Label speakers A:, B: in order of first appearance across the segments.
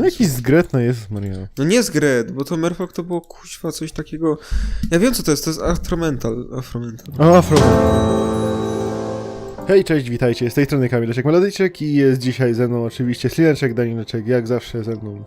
A: końcu.
B: jakiś zgret, no jest Maria.
A: No nie z Gret, bo to Merfolk to było kuźwa coś takiego... Ja wiem co to jest, to jest Afromental. Afromental.
B: O. Hej, cześć, witajcie, z tej strony Kamileczek Melodyczek i jest dzisiaj ze mną oczywiście Slineczek, Danileczek, jak zawsze ze mną.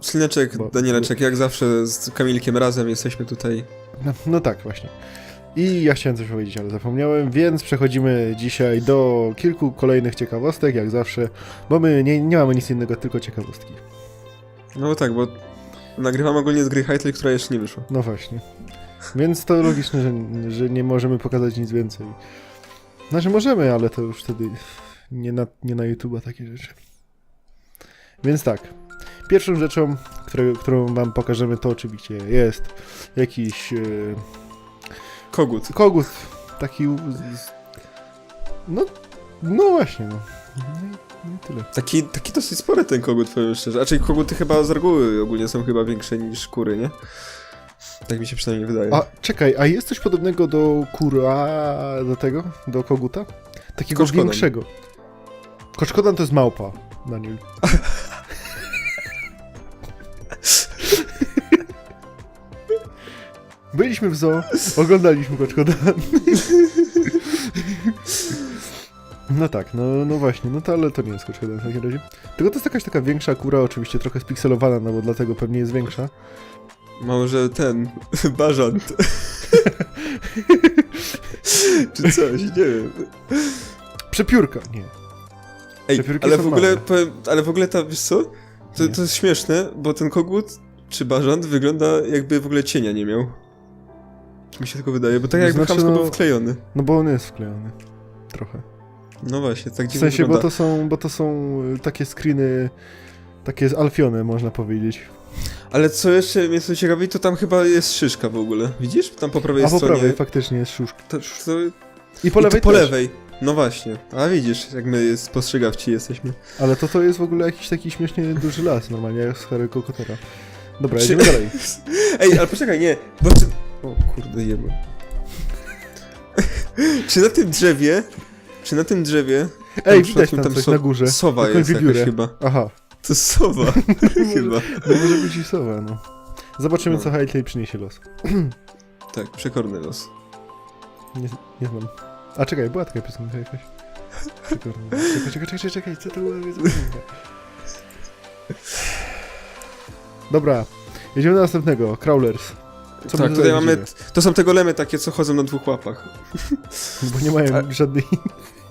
A: Slineczek,
B: Bo-
A: Danieleczek, jak zawsze z Kamilkiem razem jesteśmy tutaj.
B: No, no tak, właśnie. I ja chciałem coś powiedzieć, ale zapomniałem, więc przechodzimy dzisiaj do kilku kolejnych ciekawostek, jak zawsze, bo my nie, nie mamy nic innego, tylko ciekawostki.
A: No tak, bo nagrywam ogólnie z gry Hytale, która jeszcze nie wyszła.
B: No właśnie. Więc to logiczne, że, że nie możemy pokazać nic więcej. Znaczy możemy, ale to już wtedy nie na, nie na YouTube'a takie rzeczy. Więc tak. Pierwszą rzeczą, które, którą wam pokażemy, to oczywiście jest jakiś e,
A: Kogut.
B: kogut. Taki. No, no właśnie. No. No tyle.
A: Taki, taki dosyć spory ten kogut, powiem szczerze. Raczej koguty chyba z reguły ogólnie są chyba większe niż kury, nie? Tak mi się przynajmniej wydaje.
B: A czekaj, a jest coś podobnego do kura, do tego? Do koguta? Takiego
A: Koszkodan.
B: większego. Koszkodan to jest małpa, Daniel. Byliśmy w zoo, oglądaliśmy koszkodan. No tak, no, no właśnie, no to ale to nie jest koszkodan w takim razie. Tylko to jest jakaś taka większa kura, oczywiście trochę spikselowana, no bo dlatego pewnie jest większa.
A: Może ten, bażant. Czy coś, nie wiem.
B: Przepiórka, nie.
A: Ej,
B: Przepiórki
A: ale
B: są
A: w ogóle,
B: małe.
A: powiem, ale w ogóle ta, wiesz co? To,
B: Nie.
A: to jest śmieszne, bo ten kogut, czy bażant, wygląda jakby w ogóle cienia nie miał. Mi się tylko wydaje, bo tak
B: To
A: jakby
B: znaczy, no-
A: był wklejony.
B: No bo on jest wklejony. Trochę.
A: No właśnie, tak
B: W sensie, bo to są, bo to są y, takie screeny, takie zalfione, można powiedzieć.
A: Ale co jeszcze mnie co ciekawi, to tam chyba jest szyszka w ogóle. Widzisz? Tam po prawej
B: A po
A: stronie.
B: prawej faktycznie jest szuszka.
A: To, to,
B: I po
A: I
B: lewej
A: to po
B: też.
A: lewej. No właśnie. A widzisz, jak my spostrzegawci jesteśmy.
B: Ale to to jest w ogóle jakiś taki śmiesznie duży las, normalnie jak z Harry'ego Pottera. Dobra,
A: Czy-
B: jedziemy dalej.
A: Ej, ale poczekaj, nie, bo. O kurde, jeba. czy na tym drzewie, czy na tym drzewie...
B: Ej, widać
A: środku
B: tam coś
A: so-
B: na górze.
A: Sowa jest jakaś chyba.
B: Aha,
A: To sowa, chyba.
B: no może być i sowa, no. Zobaczymy,
A: No.
B: co Hightley przyniesie los.
A: Tak, przekorny los.
B: Nie, nie znam. A czekaj, była taka piosenka jakaś. Przekorna. Czekaj, czekaj, czekaj, czekaj, co to była piosenka? Dobra, jedziemy do następnego. Crawlers. Co
A: tak, tutaj mamy... To są te golemy takie, co chodzą na dwóch łapach.
B: Bo nie mają
A: A-
B: żadnej...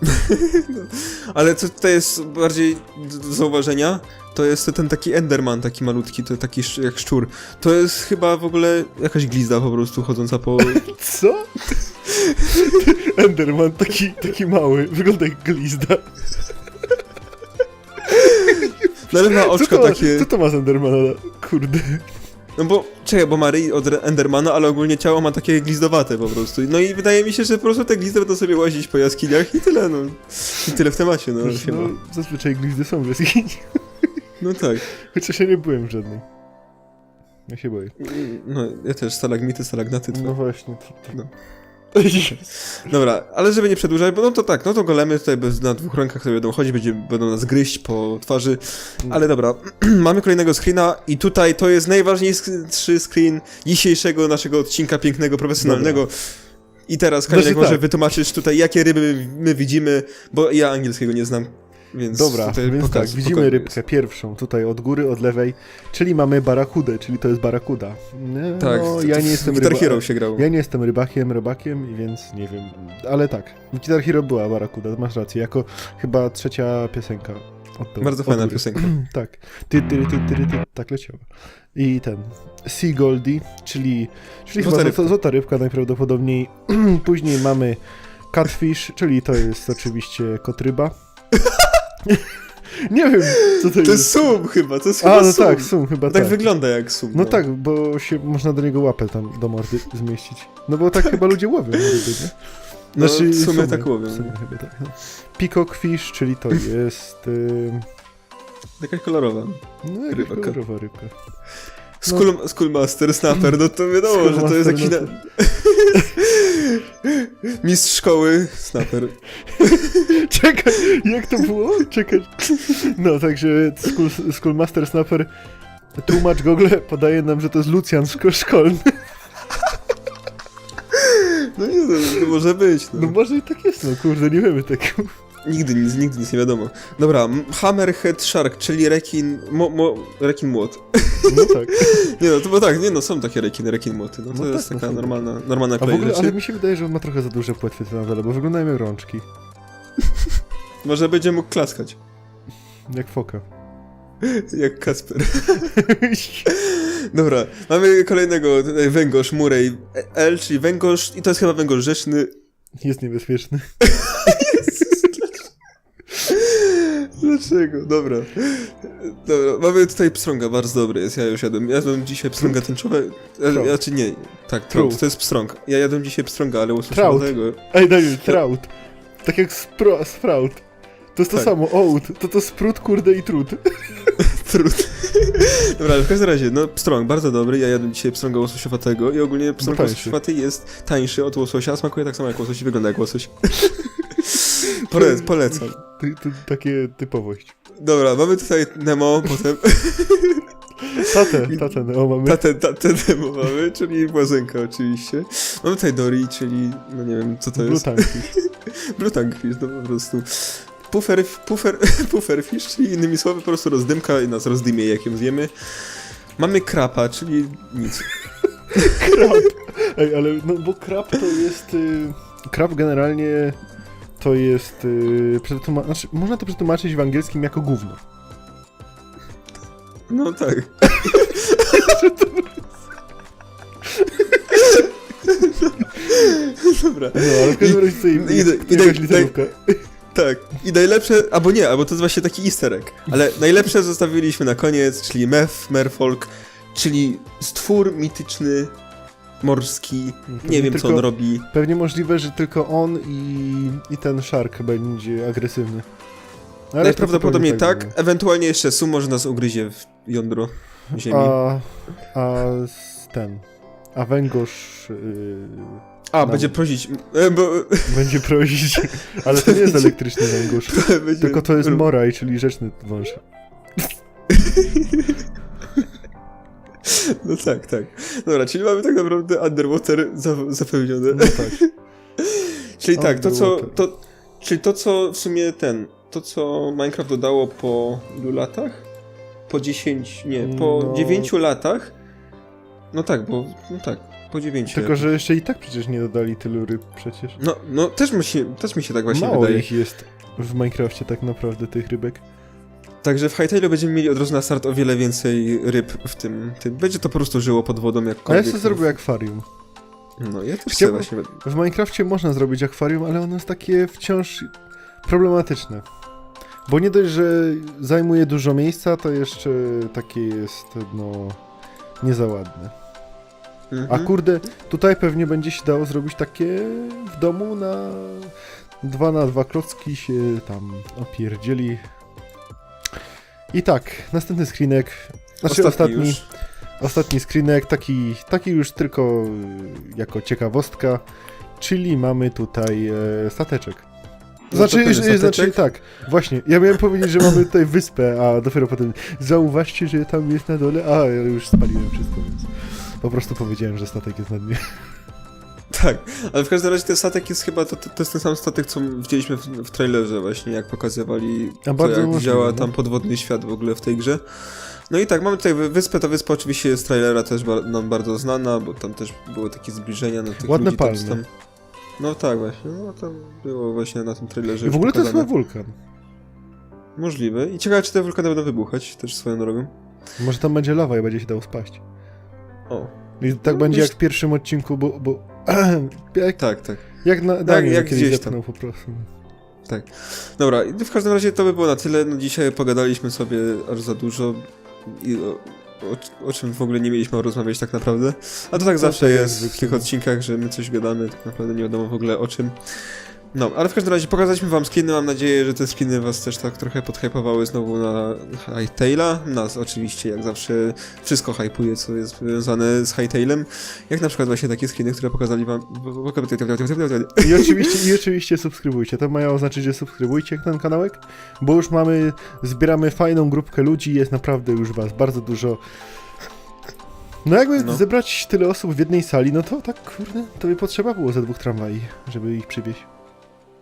A: Ale co tutaj jest bardziej do zauważenia, to jest ten taki Enderman, taki malutki, to taki jak szczur. To jest chyba w ogóle jakaś glizda po prostu chodząca po...
B: Co? Enderman taki, taki mały, wygląda jak glizda.
A: No ale ma
B: Co
A: oczko
B: to, ma-
A: takie...
B: co to ma z Endermana? Kurde.
A: No bo, czekaj, bo ma ryj od Endermana, ale ogólnie ciało ma takie glizdowate po prostu. No i wydaje mi się, że po prostu te glizdy będą sobie łazić po jaskiniach i tyle, no. I tyle w temacie, no, chyba.
B: no, zazwyczaj glizdy są w jaskini.
A: No tak.
B: Chociaż ja nie byłem w żadnej. Ja się boję.
A: No, ja też, stalagmity, stalagnaty.
B: No
A: No.
B: właśnie. To, to...
A: No. Dobra, ale żeby nie przedłużać, bo no to tak, no to golemy tutaj bez, na dwóch rękach sobie będą chodzić, będzie, będą nas gryźć po twarzy, ale dobra, mamy kolejnego screena i tutaj to jest najważniejszy screen dzisiejszego naszego odcinka pięknego, profesjonalnego. I teraz Kamilek
B: Znaczy
A: może
B: tak.
A: wytłumaczyć tutaj, jakie ryby my widzimy, bo ja angielskiego nie znam, więc
B: Dobra, więc
A: pokaż,
B: tak, widzimy rybkę pierwszą, tutaj od góry, od lewej, czyli mamy barakudę, czyli to jest barakuda. No,
A: Tak,
B: no, ja nie jestem
A: Guitar Hero się grało.
B: Ja nie jestem rybakiem, rybakiem, więc nie wiem, ale tak, w Guitar Hero była barakuda, masz rację, jako chyba trzecia piosenka. Od
A: Bardzo
B: od
A: fajna
B: góry.
A: piosenka.
B: tak, ty, ty, ty, ty, ty, tak leciała. I ten, Sea Goldie, czyli, czyli
A: Złota
B: chyba
A: rybka.
B: złota rybka najprawdopodobniej. Później mamy Catfish, czyli to jest oczywiście kotryba. nie wiem, co to,
A: To
B: jest.
A: jest sum chyba, to jest
B: A,
A: chyba
B: no
A: sum.
B: tak, sum, chyba
A: tak,
B: tak.
A: wygląda jak sum.
B: No tak, bo się można do niego łapę tam do mordy zmieścić. No bo tak chyba ludzie łowią ryby, nie?
A: No,
B: Znaczy,
A: w sumie tak łowią.
B: w sumie chyba tak. no. Peacock fish, czyli to jest... ym,
A: Jakaś kolorowa.
B: no jakaś kolorowa rybka.
A: School, Schoolmaster, Snapper, no to wiadomo, że to jest jakiś... Na...
B: Schoolmaster,
A: Mistrz szkoły, Snapper.
B: Czekaj, jak to było? Czekaj. No, także School, Schoolmaster Snapper, tłumacz Google podaje nam, że to jest Lucjan szko- szkolny.
A: No nie, no, to może być, no.
B: No może i tak jest, no kurde, nie wiemy tego.
A: Nigdy nic, nigdy nic nie wiadomo. Dobra, Hammerhead Shark, czyli rekin... Mo, mo, rekin młot.
B: No tak.
A: Nie no, to bo tak, nie no, są takie rekiny, rekin młoty. No to
B: No
A: jest
B: tak, no
A: taka
B: są.
A: normalna, normalna kolej
B: ogóle, ale mi się wydaje, że on ma trochę za duże płetwy te na dole, bo wyglądają jak rączki.
A: Może będzie mógł klaskać.
B: Jak foka.
A: Jak Kasper. Dobra, mamy kolejnego tutaj węgorz, Murej L, czyli węgorz, i to jest chyba węgorz rzeczny.
B: Jest niebezpieczny.
A: Dlaczego? Dobra. Dobra, mamy tutaj pstrąga, bardzo dobry jest, ja już jadłem. Jadłem dzisiaj pstrąga tęczowe,
B: Trout.
A: znaczy nie, tak,
B: Trout.
A: trout, to jest pstrąg. Ja jadłem dzisiaj pstrąga, ale
B: Trout.
A: usłyszałem tego.
B: Ej, Daniel, trout. Tak jak spro, sprout. To jest to
A: Tak.
B: samo, oat. To to sprut, kurde i trud.
A: Trud. Dobra, ale w każdym razie, no pstrąg, bardzo dobry, ja jadłem dzisiaj pstrąga łososiowatego i ogólnie pstrąg
B: tańszy.
A: łososiowaty jest tańszy od łososia, smakuje tak samo jak łosoś i wygląda jak łosoś. Pole, polecam.
B: Ty, ty, takie typowość.
A: Dobra, mamy tutaj Nemo, potem
B: Tatę, tatę, no mamy.
A: tatę, tatę Nemo mamy, czyli Błazenka oczywiście. Mamy tutaj Dory, czyli, no nie wiem co to jest.
B: Blutanki.
A: Blutangfish, no po prostu. Puffer, puffer, pufferfish, czyli innymi słowy po prostu rozdymka i nas rozdymie jak ją zjemy. Mamy krapa, czyli nic.
B: Krab. Ej, ale no bo krab to jest... Y, krab generalnie to jest... Y, przetłuma- znaczy, można to przetłumaczyć w angielskim jako gówno.
A: No tak. Dobra.
B: No, ale w każdym
A: I-
B: razie tutaj
A: i-
B: jest
A: i-
B: jakaś
A: i-
B: literówka.
A: Tak. I najlepsze, albo nie, albo to jest właśnie taki easter egg. Ale najlepsze zostawiliśmy na koniec, czyli Mef, Merfolk, czyli stwór mityczny, morski. Nie wiem co on robi.
B: Pewnie możliwe, że tylko on i, i ten shark będzie agresywny. Ale
A: Najprawdopodobniej tak,
B: pewnie
A: ewentualnie jeszcze Su może nas ugryzie w jądro ziemi.
B: A, a ten... A węgorz y,
A: A,
B: no.
A: będzie prosić, e, bo...
B: będzie prosić, ale to nie jest elektryczny węgorz.
A: będzie,
B: Tylko to jest moraj, czyli rzeczny wąż.
A: No tak, tak. Dobra, czyli mamy tak naprawdę underwater za, zapewnione.
B: No tak.
A: Czyli tak, to co, to, czyli to co w sumie ten, to co Minecraft dodało po ilu latach? Po 10, nie, po
B: No.
A: 9 latach? No tak, bo, no tak, po 9.
B: Tylko, że jeszcze i tak przecież nie dodali tylu ryb przecież.
A: No, no też mi się, też mi się tak właśnie
B: Mało
A: wydaje.
B: ich jest w Minecrafcie tak naprawdę, tych rybek.
A: Także w Hytale będziemy mieli od razu na start o wiele więcej ryb w tym, tym. Będzie to po prostu żyło pod wodą
B: A ja sobie zrobię akwarium.
A: No, ja też chcę
B: Chciałbym-
A: właśnie...
B: W Minecrafcie można zrobić akwarium, ale ono jest takie wciąż problematyczne. Bo nie dość, że zajmuje dużo miejsca, to jeszcze takie jest, no, nie za ładne. A
A: Mhm.
B: kurde, tutaj pewnie będzie się dało zrobić takie w domu na dwa na dwa klocki się tam opierdzieli. I tak, następny screenek. Znaczy ostatni,
A: już.
B: ostatni screenek, taki, taki już tylko y, jako ciekawostka, czyli mamy tutaj e, stateczek.
A: No
B: Znaczy,
A: ten
B: że- znaczy
A: stateczek?
B: tak, właśnie, ja miałem powiedzieć, że mamy tutaj wyspę, a dopiero potem zauważcie, że tam jest na dole, a ja już spaliłem wszystko, więc po prostu powiedziałem, że statek jest na dnie.
A: Tak, ale w każdym razie ten statek jest chyba, to, to, to jest ten sam statek, co widzieliśmy w, w trailerze właśnie, jak pokazywali,
B: A
A: to jak
B: możliwe,
A: działa
B: no.
A: tam podwodny świat w ogóle w tej grze. No i tak, mamy tutaj wy- wyspę, ta wyspa oczywiście jest z trailera też bar nam bardzo znana, bo tam też były takie zbliżenia na tych
B: Ładne
A: ludzi, tam,
B: palmy.
A: Tam... No tak właśnie, no tam było właśnie na tym trailerze
B: I w ogóle to jest
A: pokazane.
B: chyba wulkan.
A: Możliwe. I ciekawe, czy te wulkany będą wybuchać, też swoją drogą.
B: Może tam będzie lawa i będzie się dało spaść.
A: O,
B: I tak
A: No,
B: będzie
A: wiesz-
B: jak w pierwszym odcinku, bo... bo jak,
A: tak, tak.
B: jak na Daniel
A: jak
B: kiedyś po prostu.
A: Dobra, i w każdym razie to by było na tyle. No dzisiaj pogadaliśmy sobie aż za dużo i o, o, czym w ogóle nie mieliśmy rozmawiać tak naprawdę. A to tak
B: No,
A: zawsze
B: to jak
A: jest w tych odcinkach, że my coś gadamy, tak naprawdę nie wiadomo w ogóle o czym. No, ale w każdym razie pokazaliśmy wam skiny, mam nadzieję, że te skiny was też tak trochę podhypowały znowu na Hightaila. Nas oczywiście, jak zawsze, wszystko hypuje, co jest związane z Hightailem. Jak na przykład właśnie takie skiny, które pokazali wam...
B: I oczywiście, I oczywiście subskrybujcie. To ma oznaczyć, że subskrybujcie ten kanałek, bo już mamy, zbieramy fajną grupkę ludzi, jest naprawdę już was bardzo dużo. No jakby
A: No.
B: zebrać tyle osób w jednej sali, no to tak kurde, to by potrzeba było ze dwóch tramwaj, żeby ich przywieźć.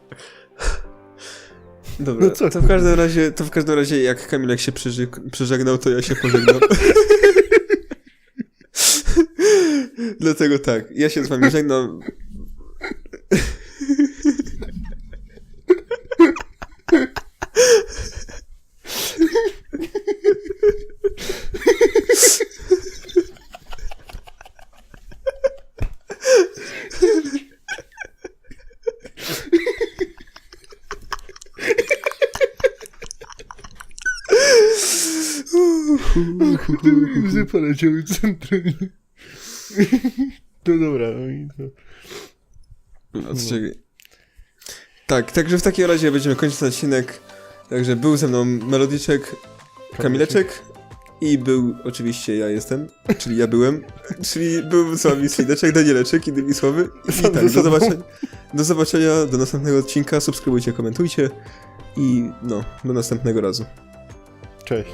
A: Dobra,
B: No co
A: to w każdym razie, to w każdym razie jak Kamilek się przyżegnał, to ja się pożegnam. Dlatego tak, ja się z wami żegnam.
B: Łzy poleciały centralnie. No dobra, no i to...
A: No, co czekaj. Tak, także w takim razie będziemy kończyć ten odcinek. Także był ze mną Melodiczek, Kamileczek i był oczywiście ja jestem, czyli ja byłem, czyli był z wami Slideczek, Danieleczek, innymi słowy. I tak, do zobaczenia, do zobaczenia, do następnego odcinka, subskrybujcie, komentujcie i no, do następnego razu.
B: Cześć.